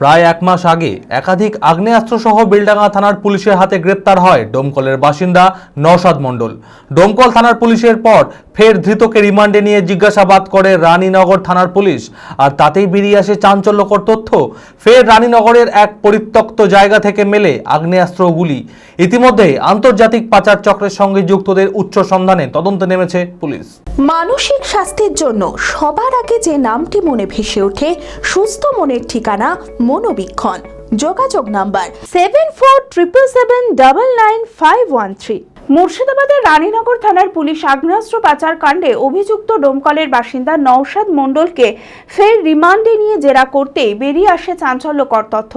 প্রায় এক মাস আগে একাধিক আগ্নেয়াস্ত্রসহ বেলডাঙ্গা থানার পুলিশের হাতে গ্রেপ্তার হয় ডোমকলের বাসিন্দা নওশাদ মণ্ডল। ডোমকল থানার পুলিশের পর ফের ধৃতকে রিমান্ডে নিয়ে জিজ্ঞাসাবাদ করে রানীনগর থানার পুলিশ। আর তাতেই বেরিয়ে আসে চাঞ্চল্যকর তথ্য। ফের রানীনগরের এক পরিত্যক্ত জায়গা থেকে মেলে আগ্নেয়াস্ত্রগুলি। ইতিমধ্যে আন্তর্জাতিক পাচার চক্রের সঙ্গে যুক্তদের উচ্চ সন্ধানে তদন্তে নেমেছে পুলিশ। মানসিক স্বাস্থ্যের জন্য সবার আগে যে নামটি মনে ভেসে ওঠে, সুস্থ মনের ঠিকানা মনোবীক্ষণ। যোগাযোগ number seven four triple seven double nine five one three মুর্শিদাবাদের রানীনগর থানার পুলিশ আগ্নেয়াস্ত্র পাচার কাণ্ডে অভিযুক্ত ডোমকলের বাসিন্দা নওশাদ মণ্ডলকে ফের রিমান্ডে নিয়ে জেরা করতে বেরিয়ে আসে চাঞ্চল্যকর তথ্য।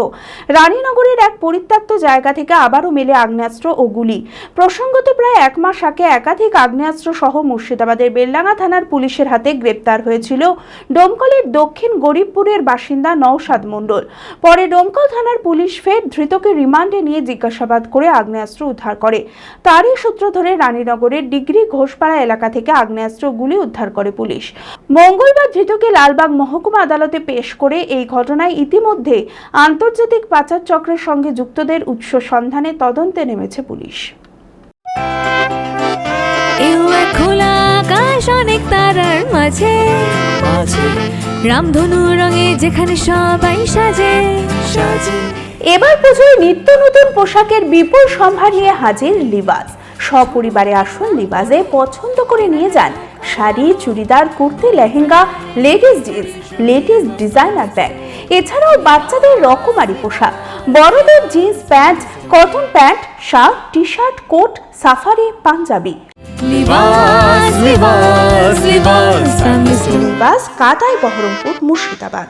রানীনগরের এক পরিত্যক্ত জায়গা থেকে আবারও মেলে আগ্নেয়াস্ত্র ও গুলি। প্রসঙ্গত প্রায় এক মাস আগে একাধিক আগ্নেয়াস্ত্র সহ মুর্শিদাবাদের বেলডাঙ্গা থানার পুলিশের হাতে গ্রেপ্তার হয়েছিল ডোমকলের দক্ষিণ গরিবপুরের বাসিন্দা নওশাদ মণ্ডল। পরে ডোমকল থানার পুলিশ ফের ধৃতকে রিমান্ডে নিয়ে জিজ্ঞাসাবাদ করে আগ্নেয়াস্ত্র উদ্ধার করে। তারই সূত্র ধরে রানীনগরের ডিগ্রি ঘোষপাড়া এলাকা থেকে আগ্নেয়াস্ত্র গুলি উদ্ধার করে পুলিশ। মঙ্গলবার ধৃতকে লালবাগ মহকুমা আদালতে পেশ করে এই ঘটনায় ইতিমধ্যে আন্তর্জাতিক পাচার চক্রের সঙ্গে যুক্তদের উৎস সন্ধানে তদন্তে নেমেছে পুলিশ। খোলা আকাশ অনেক তারার মাঝে রামধনু রঙে যেখানে সবাই সাজে। সাজে। এবার পুজোয় নিত্য নতুন পোশাকের বিপুল সম্ভার নিয়ে হাজির লিবাস। সপরিবারে আসুন লিবাসে পছন্দ করে নিয়ে যান। Sari churidar kurti lehenga ladies jeans ladies designer bag. এছাড়াও বাচ্চাদের রকমারি পোশাক। বড়দের jeans pant cotton pant shirt T shirt coat safari Punjabi. Libas Libas Libas কাটাই বহরমপুর মুর্শিদাবাদ।